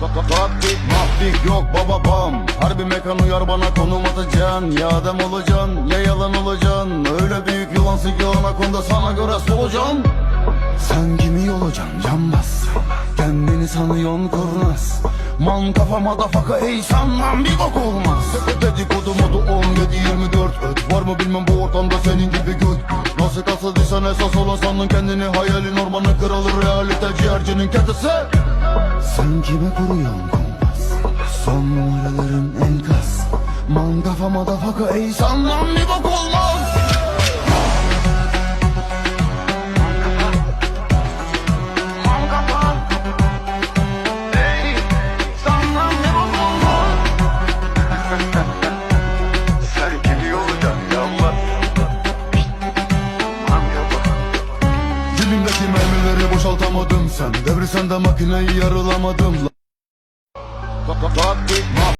Taktik mahtik yok baba bam. Harbi mekan uyar bana konum atacaksın. Ya adam olacaksın ya yalan olacaksın. Öyle büyük yılansın ki anakonda sana göre solucan. Sen kimi olacaksın cambaz Kendini sanıyorsun kurnaz. Man kafa madafaka ey sanmam bir bok olmaz. Dedikodu modu 17-24 öt Var mı bilmem bu ortamda senin gibi göt. Nasıl kasıldıysan esas olan sandın kendini. Hayalin ormanın kralı realite ciğercinin kedisi Sen kime kuruyorsun kompas Son numaraların enkaz. Man kafa madafaka ey sanmam bir bok olmaz boşaltamadım. Sen Devri sende makineyi yarılamadım